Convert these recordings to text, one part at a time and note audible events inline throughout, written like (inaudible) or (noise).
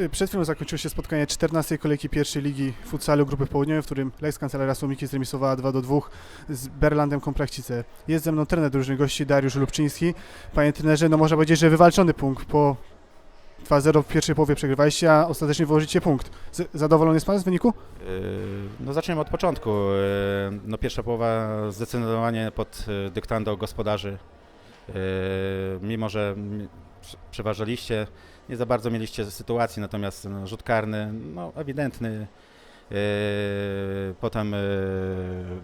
Y, Przed chwilą zakończyło się spotkanie 14 kolejki pierwszej ligi futsalu Grupy Południowej, w którym Lex Kancelaria Słomiki zremisowała 2 do 2 z Berlandem Komplachcice. Jest ze mną trener drużyny gości Dariusz Lubczyński. Panie trenerze, no można powiedzieć, że wywalczony punkt po 2-0 w pierwszej połowie przegrywaliście, a ostatecznie wyłożycie punkt. Zadowolony jest Pan z wyniku? Yy, No zaczniemy od początku. Yy, No pierwsza połowa zdecydowanie pod dyktando gospodarzy. Mimo, że przeważaliście, nie za bardzo mieliście sytuacji, natomiast no, rzut karny, no ewidentny. Yy, Potem yy,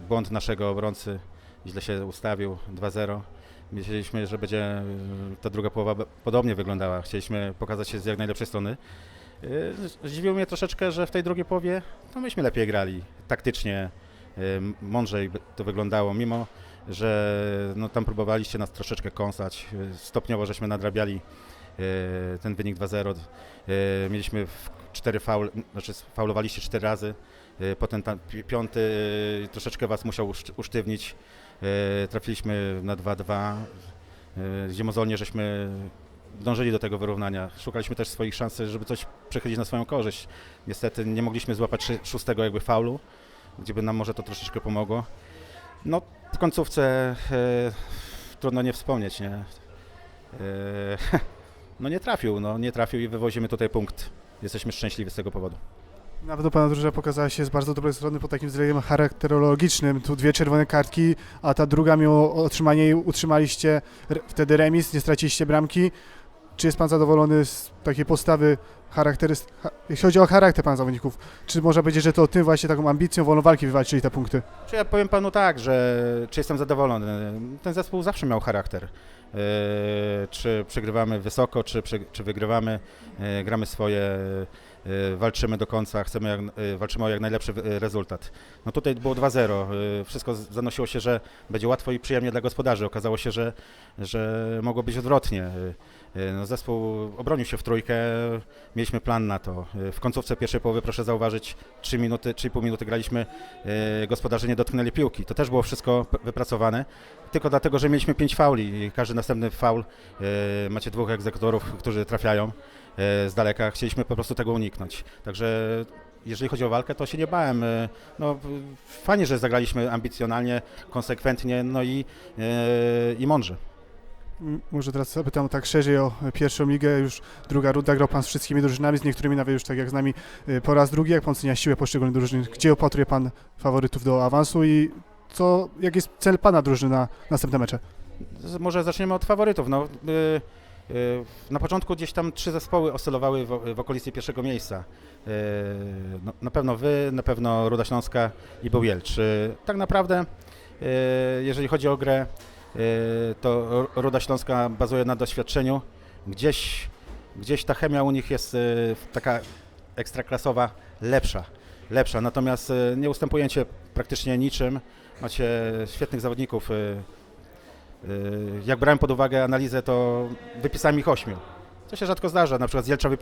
błąd naszego obrońcy, źle się ustawił, 2-0. Myśleliśmy, że będzie yy, ta druga połowa podobnie wyglądała. Chcieliśmy pokazać się z jak najlepszej strony. Zdziwiło mnie troszeczkę, że w tej drugiej połowie to myśmy lepiej grali. Taktycznie, mądrzej to wyglądało, mimo że no, tam próbowaliście nas troszeczkę kąsać. Stopniowo żeśmy nadrabiali ten wynik 2-0. Yy, Mieliśmy cztery faul, znaczy faulowaliście cztery razy. Yy, Potem tam pi- piąty troszeczkę was musiał uszty- usztywnić. Trafiliśmy na 2-2, yy, gdzie mozolnie żeśmy dążyli do tego wyrównania. Szukaliśmy też swoich szans, żeby coś przechylić na swoją korzyść. Niestety nie mogliśmy złapać szóstego jakby faulu, gdzie by nam może to troszeczkę pomogło. No w końcówce e, trudno nie wspomnieć, nie? E, (laughs) no nie trafił, no nie trafił i wywozimy tutaj punkt. Jesteśmy szczęśliwi z tego powodu. Nawet u Pana drużyna pokazała się z bardzo dobrej strony po takim zlejeniu charakterologicznym. Tu dwie czerwone kartki, a ta druga mimo otrzymania jej utrzymaliście re- wtedy remis, nie straciliście bramki. Czy jest Pan zadowolony z takiej postawy charakteryst... ha- Jeśli chodzi o charakter Pan zawodników, czy można powiedzieć, że to tym właśnie taką ambicją, wolą walki wywalczyli te punkty? Czy ja powiem panu tak, że czy jestem zadowolony? Ten zespół zawsze miał charakter. E, czy przegrywamy wysoko, czy, czy wygrywamy, e, gramy swoje, e, walczymy do końca, chcemy jak, walczymy o jak najlepszy rezultat. No tutaj było 2-0. e, Wszystko zanosiło się, że będzie łatwo i przyjemnie dla gospodarzy. Okazało się, że, że mogło być odwrotnie. E, No zespół obronił się w trójkę, mieliśmy plan na to. E, W końcówce pierwszej połowy, proszę zauważyć, 3 minuty, 3,5 minuty graliśmy e, gospodarze nie dotknęli piłki. To też było wszystko wypracowane, tylko dlatego, że mieliśmy pięć fauli i każdy następny faul, macie dwóch egzekutorów, którzy trafiają z daleka. Chcieliśmy po prostu tego uniknąć. Także jeżeli chodzi o walkę, to się nie bałem. No, fajnie, że zagraliśmy ambicjonalnie, konsekwentnie, no i, i mądrze. Może teraz zapytam tak szerzej o pierwszą ligę, już druga runda, grał Pan z wszystkimi drużynami, z niektórymi nawet już tak jak z nami y, po raz drugi. Jak Pan ocenia siłę poszczególnych drużyn? Gdzie opatruje Pan faworytów do awansu i co, jaki jest cel Pana drużyny na następne mecze? Może zaczniemy od faworytów. No, y, y, na początku gdzieś tam trzy zespoły oscylowały w, w okolicy pierwszego miejsca. Y, no, na pewno wy, na pewno Ruda Śląska i Bełjelcz. Y, Tak naprawdę, jeżeli chodzi o grę, to Ru- Ruda Śląska bazuje na doświadczeniu. Gdzieś, gdzieś ta chemia u nich jest y, taka ekstraklasowa, lepsza. Lepsza, natomiast y, nie ustępujecie praktycznie niczym. Macie świetnych zawodników. Jak brałem pod uwagę analizę, to wypisałem ich ośmiu. To się rzadko zdarza. Na przykład z Jelcza wy,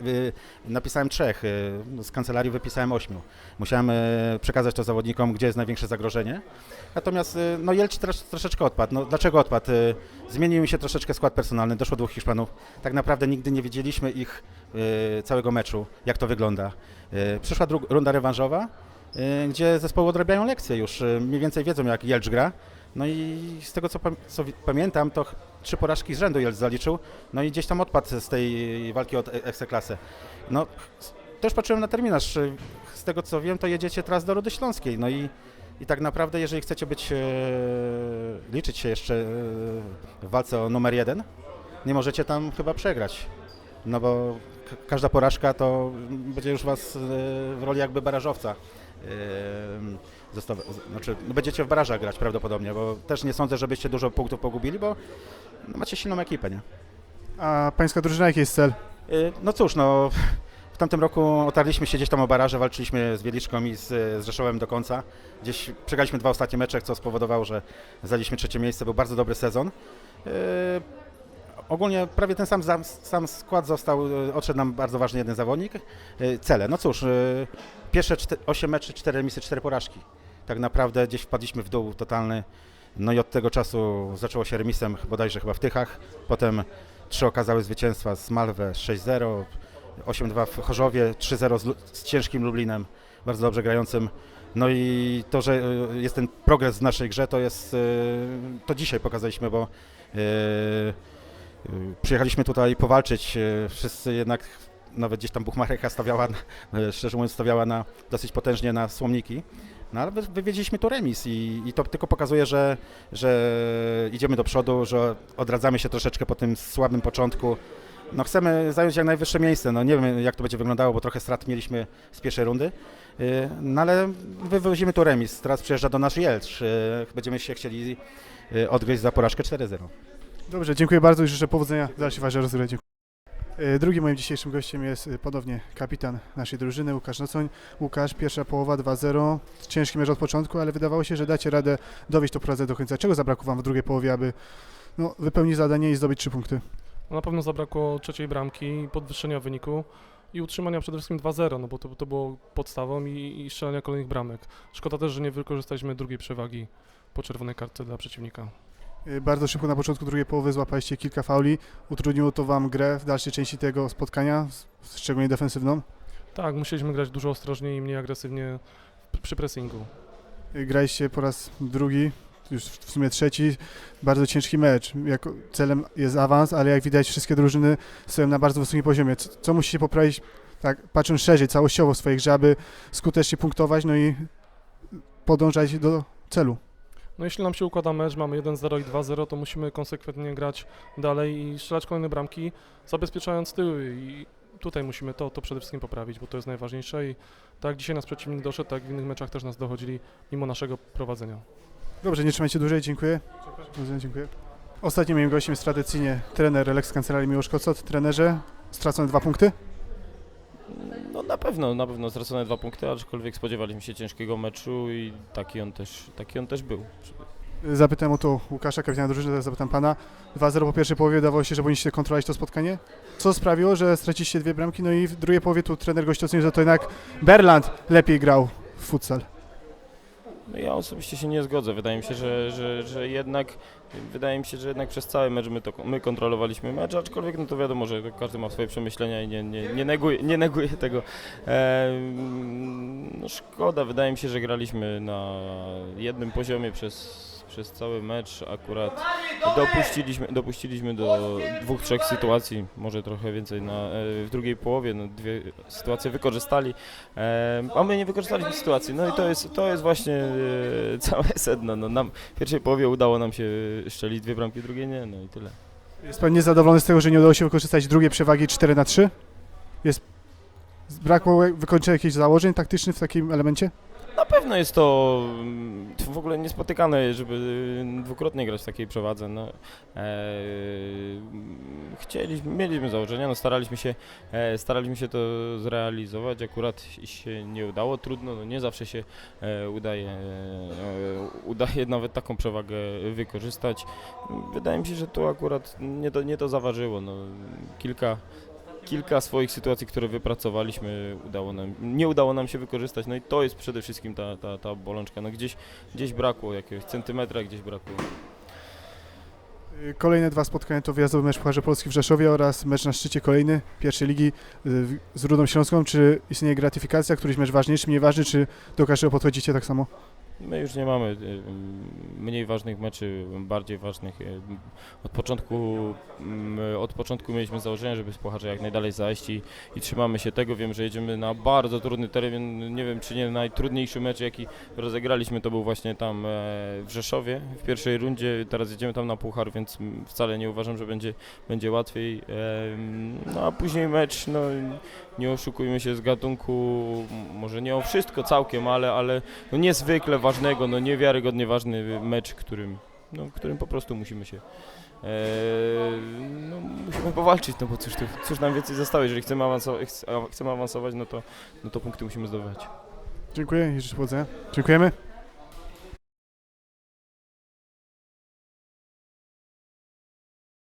wy, napisałem trzech, y, z kancelarii wypisałem ośmiu. Musiałem y, przekazać to zawodnikom, gdzie jest największe zagrożenie. Natomiast y, no Jelcz trosz, troszeczkę odpadł. No, dlaczego odpadł? Zmienił mi się troszeczkę skład personalny, doszło dwóch Hiszpanów. Tak naprawdę nigdy nie widzieliśmy ich całego meczu, jak to wygląda. Przyszła runda rewanżowa, gdzie zespoły odrabiają lekcje już, mniej więcej wiedzą jak Jelcz gra. No i z tego co, co pamiętam, to trzy porażki z rzędu Jelcz zaliczył, no i gdzieś tam odpadł z tej walki o e- ekstraklasę. No też patrzyłem na terminarz, z tego co wiem, to jedziecie teraz do Rudy Śląskiej, no i, i tak naprawdę jeżeli chcecie być, e, liczyć się jeszcze e, w walce o numer jeden, nie możecie tam chyba przegrać, no bo każda porażka to będzie już was e, w roli jakby barażowca. e, Zostaw, znaczy, no będziecie w barażach grać prawdopodobnie, bo też nie sądzę, żebyście dużo punktów pogubili, bo no, macie silną ekipę, nie? A Pańska drużyna, jaki jest cel? Y, No cóż, no w tamtym roku otarliśmy się gdzieś tam o baraże, walczyliśmy z Wieliczką i z, z Rzeszowem do końca. Gdzieś przegraliśmy dwa ostatnie mecze, co spowodowało, że zaliśmy trzecie miejsce. Był bardzo dobry sezon. Ogólnie prawie ten sam, sam, skład został, y, odszedł nam bardzo ważny jeden zawodnik. Y, Cele, no cóż, y, pierwsze 8 meczy, 4 remisy, 4 porażki. Tak naprawdę gdzieś wpadliśmy w dół totalny. No i od tego czasu zaczęło się remisem bodajże chyba w Tychach. Potem trzy okazały zwycięstwa z Malwę 6-0, 8-2 w Chorzowie, 3-0 z, z ciężkim Lublinem, bardzo dobrze grającym. No i to, że e, jest ten progres w naszej grze, to jest, e, to dzisiaj pokazaliśmy, bo e, e, przyjechaliśmy tutaj powalczyć, e, wszyscy jednak, nawet gdzieś tam Buchmachecha stawiała, e, szczerze mówiąc, stawiała na, dosyć potężnie na słomniki. No ale wy- wywiedzieliśmy tu remis i, i to tylko pokazuje, że, że idziemy do przodu, że odradzamy się troszeczkę po tym słabym początku. No chcemy zająć jak najwyższe miejsce. No nie wiem jak to będzie wyglądało, bo trochę strat mieliśmy z pierwszej rundy. Yy, No ale wywozimy tu remis. Teraz przyjeżdża do nas Jelcz. Będziemy się chcieli odgryźć za porażkę 4-0. Dobrze, dziękuję bardzo i życzę powodzenia w dalszej fazie Drugim moim dzisiejszym gościem jest e, ponownie kapitan naszej drużyny, Łukasz Nocoń. Łukasz, pierwsza połowa 2-0, ciężki mecz od początku, ale wydawało się, że dacie radę dowieść to prowadzę do końca. Czego zabrakło Wam w drugiej połowie, aby no, wypełnić zadanie i zdobyć trzy punkty? Na pewno zabrakło trzeciej bramki, podwyższenia wyniku i utrzymania przede wszystkim 2-0, no bo to, to było podstawą i, i strzelania kolejnych bramek. Szkoda też, że nie wykorzystaliśmy drugiej przewagi po czerwonej kartce dla przeciwnika. E, Bardzo szybko na początku drugiej połowy złapaliście kilka fauli. Utrudniło to Wam grę w dalszej części tego spotkania, szczególnie defensywną. Tak, musieliśmy grać dużo ostrożniej i mniej agresywnie przy pressingu. E, Graliście po raz drugi, już w sumie trzeci, bardzo ciężki mecz. Jako celem jest awans, ale jak widać wszystkie drużyny stoją na bardzo wysokim poziomie. Co, co musicie poprawić, tak patrząc szerzej, całościowo w swojej grze, aby skutecznie punktować, no i podążać do celu? No jeśli nam się układa mecz, mamy 1-0 i 2-0, to musimy konsekwentnie grać dalej i strzelać kolejne bramki, zabezpieczając tyły i tutaj musimy to, to przede wszystkim poprawić, bo to jest najważniejsze i tak dzisiaj nas przeciwnik doszedł, tak w innych meczach też nas dochodzili mimo naszego prowadzenia. Dobrze, nie trzymajcie dłużej, dziękuję. Bardzo dziękuję. Ostatnim moim gościem jest tradycyjnie trener Lex Kancelarii Miłosz Kocot. Trenerze, stracone dwa punkty. No na pewno, na pewno stracone dwa punkty, aczkolwiek spodziewaliśmy się ciężkiego meczu i taki on też, taki on też był. Zapytałem o to Łukasza, kapitana drużyny, teraz zapytam pana. 2-0 po pierwszej połowie wydawało się, że powinniście kontrolować to spotkanie. Co sprawiło, że straciliście dwie bramki, no i w drugiej połowie tu trener gości że to jednak Berland lepiej grał w futsal. No ja osobiście się nie zgodzę. Wydaje mi się, że, że, że jednak wydaje mi się, że jednak przez cały mecz my, to, my kontrolowaliśmy mecz, aczkolwiek no to wiadomo, że każdy ma swoje przemyślenia i nie, nie, nie, neguje, nie neguje tego. Em, no szkoda, wydaje mi się, że graliśmy na jednym poziomie przez, przez cały mecz. Akurat dopuściliśmy, dopuściliśmy do dwóch, trzech sytuacji, może trochę więcej na, e, w drugiej połowie. No, dwie sytuacje wykorzystali. Em, A my nie wykorzystaliśmy sytuacji. No i to jest, to jest właśnie e, (laughs) całe sedno. No, nam w pierwszej połowie udało nam się szczelić dwie bramki, w drugiej nie, no i tyle. Jest pan niezadowolony z tego, że nie udało się wykorzystać drugiej przewagi 4 na 3? Jest brakło wykończenia jakichś założeń taktycznych w takim elemencie? Na pewno jest to mm, w ogóle niespotykane, żeby dwukrotnie grać w takiej przewadze. No, e, chcieliśmy, mieliśmy założenia, no, staraliśmy, się, e, staraliśmy się to zrealizować, akurat się nie udało, trudno, no, nie zawsze się e, udaje, e, udaje nawet taką przewagę wykorzystać. Wydaje mi się, że tu akurat nie to, nie to zaważyło. No, kilka, kilka swoich sytuacji, które wypracowaliśmy, udało nam, nie udało nam się wykorzystać. No i to jest przede wszystkim ta, ta, ta bolączka. No gdzieś, gdzieś brakło jakiegoś centymetra, gdzieś brakło. Kolejne dwa spotkania to wyjazdowy mecz Pucharze Polski w Rzeszowie oraz mecz na szczycie kolejny pierwszej ligi y, z Rudą Śląską. Czy istnieje gratyfikacja, któryś mecz ważniejszy, mniej ważny, czy do każdego podchodzicie tak samo? My już nie mamy y, mniej ważnych meczy, bardziej ważnych. y, Od początku, mm, od początku mieliśmy założenie, żeby z Pucharza jak najdalej zajść i, i trzymamy się tego. Wiem, że jedziemy na bardzo trudny teren. Nie wiem, czy nie najtrudniejszy mecz, jaki rozegraliśmy, to był właśnie tam e, w Rzeszowie w pierwszej rundzie. Teraz jedziemy tam na Puchar, więc wcale nie uważam, że będzie, będzie łatwiej. Em, No a później mecz, no nie oszukujmy się z gatunku, może nie o wszystko całkiem, ale, ale no niezwykle ważnego, no niewiarygodnie ważny mecz, którym, no, którym po prostu musimy się e, no, musimy powalczyć, no bo cóż, tu, cóż nam więcej zostało, jeżeli chcemy, awansować, chcemy awansować, no to, no to punkty musimy zdobywać. Dziękuję i życzę powodzenia. Dziękujemy.